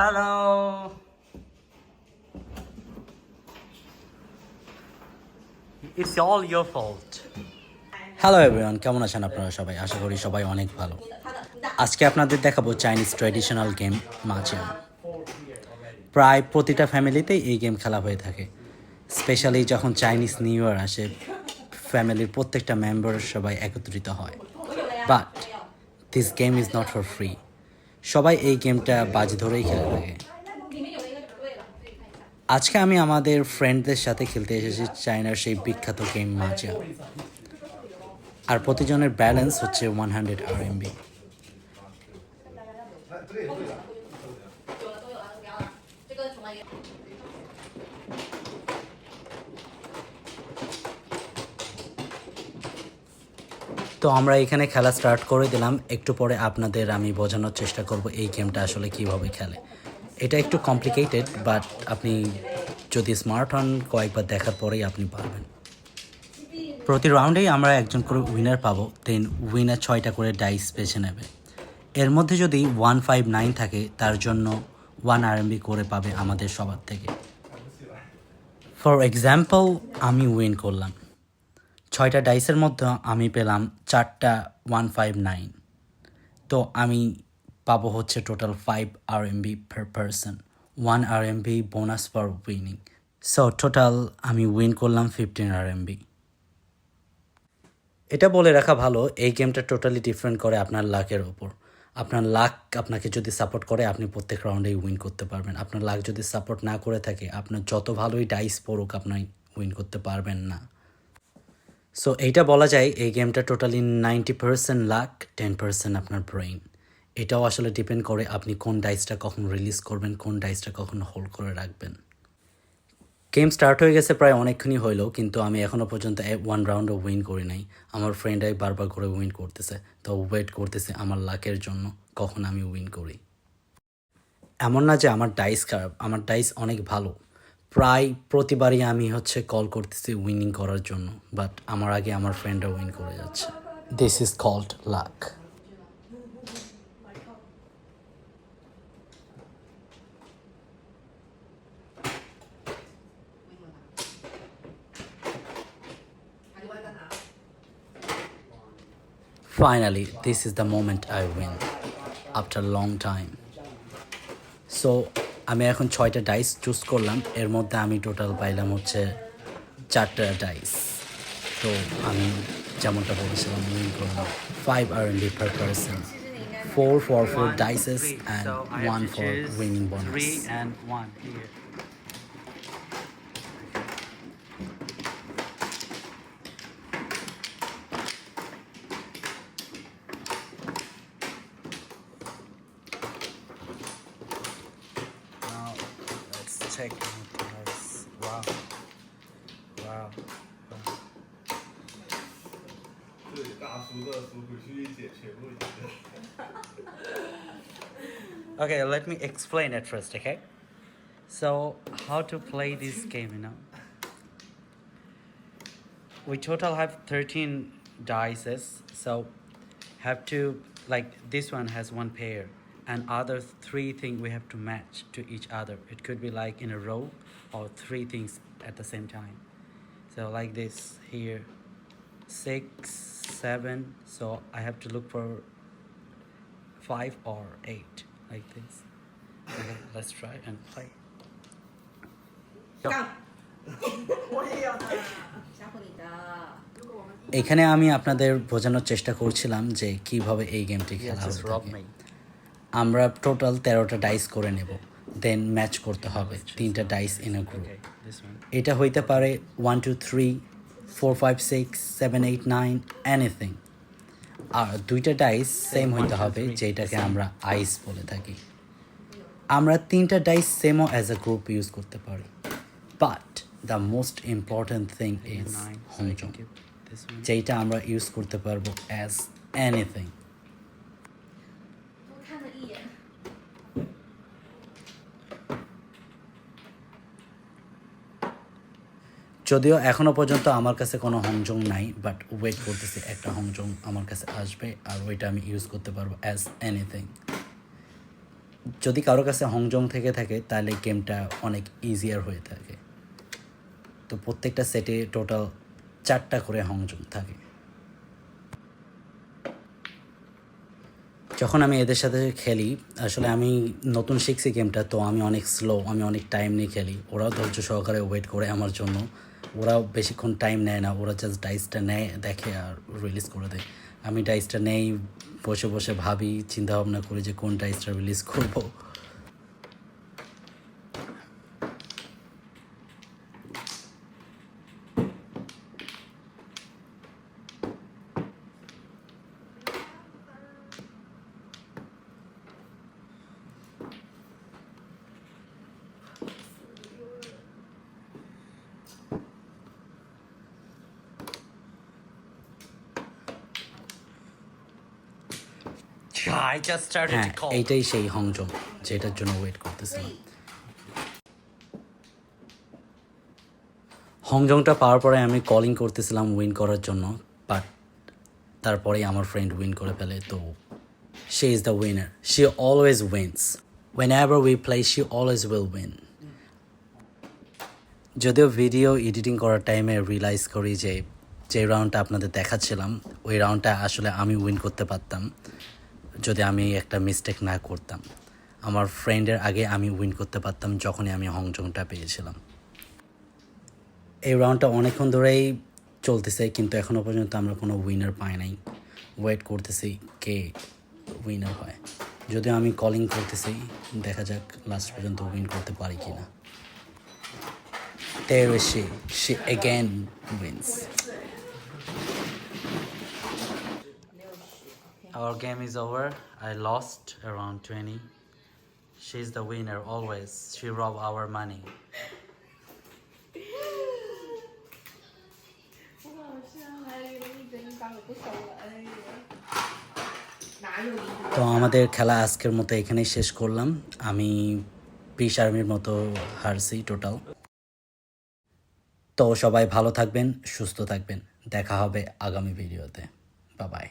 Hello. It's all your fault. Hello everyone কেমন আছেন আপনারা সবাই? আশা করি সবাই অনেক ভালো। আজকে আপনাদের দেখাবো চাইনিজ ট্র্যাডিশনাল গেম মাচিয়াম প্রায় প্রতিটা ফ্যামিলিতেই এই গেম খেলা হয়ে থাকে। স্পেশালি যখন চাইনিজ নিউ ইয়ার আসে ফ্যামিলির প্রত্যেকটা মেম্বার সবাই একত্রিত হয়। But this game is not for free সবাই এই গেমটা বাজি ধরেই খেলে থাকে। আজকে আমি আমাদের ফ্রেন্ডদের সাথে খেলতে এসেছি চায়নার সেই বিখ্যাত গেম মাজা আর প্রতিজনের ব্যালেন্স হচ্ছে ওয়ান হান্ড্রেড আর এমবি তো আমরা এখানে খেলা স্টার্ট করে দিলাম। একটু পরে আপনাদের আমি বোঝানোর চেষ্টা করব এই গেমটা আসলে কীভাবে খেলে। এটা একটু কমপ্লিকেটেড বাট আপনি যদি স্মার্ট হন, কয়েকবার দেখার পরেই আপনি পারবেন। প্রতি রাউন্ডেই আমরা একজন করে উইনার পাবো দেন উইনার ছয়টা করে ডাইস বেছে নেবে। এর মধ্যে যদি ওয়ান ফাইভ নাইন থাকে, তার জন্য ওয়ান আরএমবি করে পাবে আমাদের সবার থেকে। ফর এক্সাম্পল আমি উইন করলাম। ছয়টা ডাইসের মধ্যে আমি পেলাম চারটা ওয়ান ফাইভ নাইন। তো আমি পাবো হচ্ছে total five R MB per person one R MB bonus for winning so total আমি উইন করলাম ফিফটিন আর এমবি এটা বলে রাখা ভালো, এই গেমটা টোটালি ডিফারেন্ট করে আপনার লাকের ওপর আপনার লাক আপনাকে যদি সাপোর্ট করে, আপনি প্রত্যেক রাউন্ডেই উইন করতে পারবেন। আপনার লাক যদি সাপোর্ট না করে থাকে, আপনার যত ভালোই ডাইস পড়ুক, আপনি উইন করতে পারবেন না। সো এইটা বলা যায় এই গেমটা totally ninety percent luck, ten percent আপনার ব্রেইন। এটাও আসলে ডিপেন্ড করে আপনি কোন ডাইসটা কখন রিলিজ করবেন, কোন ডাইসটা কখন হোল্ড করে রাখবেন। গেম স্টার্ট হয়ে গেছে প্রায় অনেকক্ষণই হইল, কিন্তু আমি এখনও পর্যন্ত ওয়ান রাউন্ডও উইন করি নাই। আমার ফ্রেন্ডরাই বারবার করে উইন করতেছে, তো ওয়েট করতেছে আমার লাকের জন্য কখন আমি উইন করি। এমন না যে আমার ডাইস খারাপ, আমার ডাইস অনেক ভালো। প্রায় প্রতিবারই আমি হচ্ছে কল করতেছি উইনিং করার জন্য বাট আমার আগে আমার ফ্রেন্ডরা উইন করে যাচ্ছে this is called luck Finally, this is the moment I win after a long time. So আমি এখন ছয়টা ডাইস চুজ করলাম। এর মধ্যে আমি টোটাল পাইলাম হচ্ছে চারটা ডাইস তো আমি যেমনটা বলেছিলাম উইন করলাম five R N D per person four for four dices and one for winning bonus check the dice. Wow. Wow. 对大叔的叔回去解全部解决。 Okay, let me explain it first, okay? So, how to play this game, you know? We total have 13 dices, so have to, like, this one has one pair, and other three things we have to match to each other. It could be like in a row or three things at the same time. So like this here, six, seven. So I have to look for five or eight like this. Okay, let's try and play. এখানে আমি আপনাদের বোঝানোর চেষ্টা করছিলাম যে কীভাবে এই গেমটি খেলা হবে আমরা টোটাল তেরোটা ডাইস করে নেব। দেন ম্যাচ করতে হবে। তিনটা ডাইস ইন এ গ্রুপ. এটা হইতে পারে one two three four five six seven eight nine anything আর দুইটা ডাইস সেম হইতে হবে যেটাকে আমরা আইস বলে থাকি। আমরা তিনটা ডাইস সেমও অ্যাজ এ গ্রুপ ইউজ করতে পারি। But the most important thing is Nine. So I হোমজং can keep this one. যেইটা আমরা ইউজ করতে পারব অ্যাজ এনিথিং যদিও এখনও পর্যন্ত আমার কাছে কোনো হংজং নাই বাট ওয়েট করতেছি, একটা হংজং আমার কাছে আসবে আর ওইটা আমি ইউজ করতে পারব অ্যাজ এনিথিং যদি কারও কাছে হংজং থেকে থাকে, তাহলে গেমটা অনেক ইজিয়ার হয়ে থাকে। তো প্রত্যেকটা সেটে টোটাল চারটা করে হংজং থাকে। যখন আমি এদের সাথে খেলি, আসলে আমি নতুন শিখছি গেমটা, তো আমি অনেক স্লো আমি অনেক টাইম নিয়ে খেলি। ওরাও ধৈর্য সহকারে ওয়েট করে আমার জন্য। ওরাও বেশিক্ষণ টাইম নেয় না, ওরা জাস্ট ডাইসটা নেয়, দেখে আর রিলিজ করে দেয়। আমি ডাইসটা নেই, বসে বসে ভাবি, চিন্তাভাবনা করি যে কোন ডাইসটা রিলিজ করব। I just started হ্যাঁ to call. এইটাই সেই হংজং যেটার জন্য ওয়েট করতেছিলাম হংজংটা পাওয়ার পরে আমি কলিং করতেছিলাম উইন করার জন্য বাট তারপরেই আমার ফ্রেন্ড উইন করে ফেলে তো she is the winner she always wins whenever we play she always will win যদিও ভিডিও এডিটিং করার টাইমে রিয়েলাইজ করি যে যে রাউন্ডটা আপনাদের দেখাচ্ছিলাম ওই রাউন্ডটা আসলে আমি উইন করতে পারতাম। যদি আমি একটা মিস্টেক না করতাম আমার ফ্রেন্ডের আগে আমি উইন করতে পারতাম যখনই আমি হংজংটা পেয়েছিলাম এই রাউন্ডটা অনেকক্ষণ ধরেই চলতেছে, কিন্তু এখনও পর্যন্ত আমরা কোনো উইনার পাই নাই ওয়েট করতেছি কে উইনার হয় যদিও আমি কলিং করতেছি, দেখা যাক লাস্ট পর্যন্ত উইন করতে পারি কি না There is she. She again. Our game is over. I lost around 20. She's the winner, always. She robbed our money. তো আমাদের খেলা আজকের মতো এখানেই শেষ করলাম আমি পিস আর্মির মতো হারছি টোটাল তো সবাই ভালো থাকবেন, সুস্থ থাকবেন দেখা হবে আগামী ভিডিওতে বাবাই